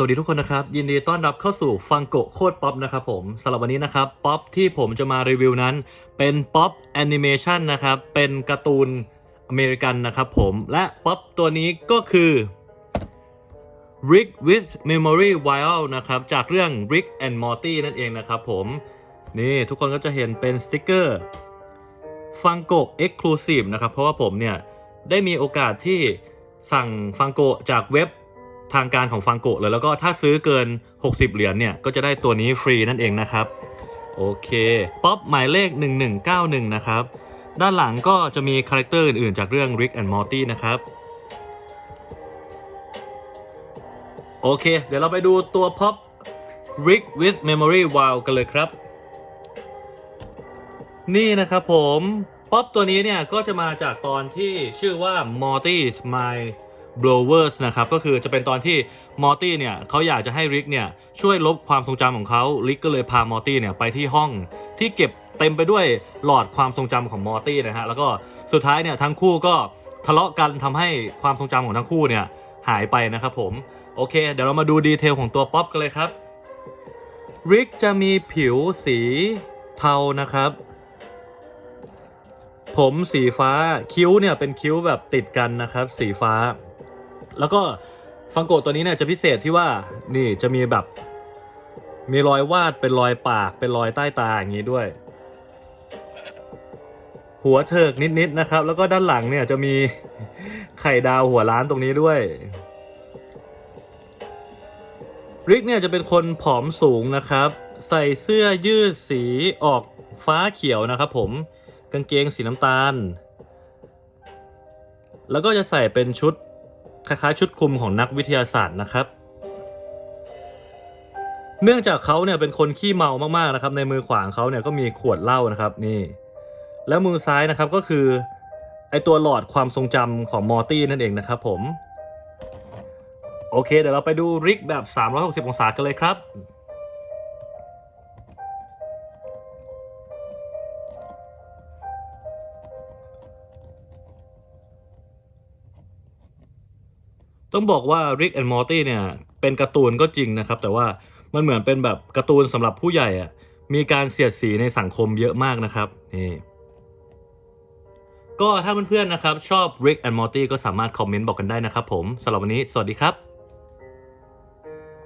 สวัสดีทุกคนนะครับ ยินดีต้อนรับเข้าสู่ฟังโกโคตรป๊อปนะครับผมสำหรับวันนี้นะครับป๊อปที่ผมจะมารีวิวนั้น เป็นป๊อปแอนิเมชันนะครับ เป็นการ์ตูนอเมริกันนะครับผมและป๊อปตัวนี้ก็คือ Rick with Memory Wild นะครับจากเรื่อง Rick and Morty นั่นเองนะครับผม นี่ทุกคนก็จะเห็นเป็นสติกเกอร์ฟังโก Exclusive นะครับ เพราะว่าผมเนี่ย ได้มีโอกาสที่สั่งฟังโกจากเว็บ ทางการของฟังโกเลยแล้วก็ถ้าซื้อเกิน 60 เหรียญเนี่ย ก็จะได้ตัวนี้ฟรีนั่นเองนะครับ โอเค ป๊อปหมายเลข 1191 นะครับ ด้านหลังก็จะมีคาแรคเตอร์อื่นๆ จากเรื่อง Rick and Morty นะครับ โอเค เดี๋ยวเราไปดูตัวพ็อป Rick with Memory Wild กันเลยครับ นี่นะครับผม ป๊อปตัวนี้เนี่ย ก็จะมาจากตอนที่ชื่อว่า Morty's My Blowers นะครับก็คือจะเป็นตอนที่มอร์ตี้เนี่ยเขาอยากจะให้ริกเนี่ยช่วยลบความทรงจำของเขาริกก็เลยพามอร์ตี้เนี่ยไปที่ห้องที่เก็บเต็มไปด้วยหลอดความทรงจำของมอร์ตี้นะฮะแล้วก็สุดท้ายเนี่ยทั้งคู่ก็ทะเลาะกันทำให้ความทรงจำของทั้งคู่เนี่ยหายไปนะครับผมโอเค เดี๋ยวเรามาดูดีเทลของตัวป๊อปกันเลยครับริกจะมีผิวสีเทานะครับ ผมสีฟ้าคิ้วเนี่ยเป็นคิ้วแบบติดกันนะครับ สีฟ้า แล้วก็ฟังโกะตัวนี้เนี่ยจะพิเศษที่ว่านี่จะมีแบบมีรอยวาดเป็นรอยปากเป็นรอยใต้ตาอย่างนี้ด้วย หัวเถิกนิดๆนะครับ แล้วก็ด้านหลังเนี่ยจะมีไข่ดาวหัวล้านตรงนี้ด้วยริกเนี่ยจะเป็นคนผอมสูงนะครับ ใส่เสื้อยืดสีออกฟ้าเขียวนะครับ ผมกางเกงสีน้ำตาล แล้วก็จะใส่เป็นชุด คล้ายๆ ชุดคลุมของนักวิทยาศาสตร์นะครับ เนื่องจากเขาเนี่ยเป็นคนขี้เมามากๆนะครับ ในมือขวาของเขาเนี่ยก็มีขวดเหล้านะครับนี่แล้วมือซ้ายนะครับก็คือไอตัวหลอดความทรงจำของมอร์ตี้นั่นเองนะครับผม โอเค เดี๋ยวเราไปดูริกแบบ 360 องศากันเลยครับ ต้องบอกว่า Rick and Morty เนี่ยเป็นการ์ตูนก็จริงนะครับ แต่ว่ามันเหมือนเป็นแบบการ์ตูนสำหรับผู้ใหญ่อะมีการเสียดสีในสังคมเยอะมากนะครับนี่ก็ถ้าเพื่อนๆนะครับ ชอบ Rick and Morty ก็สามารถคอมเมนต์บอกกันได้นะครับผมสำหรับวันนี้ สวัสดีครับ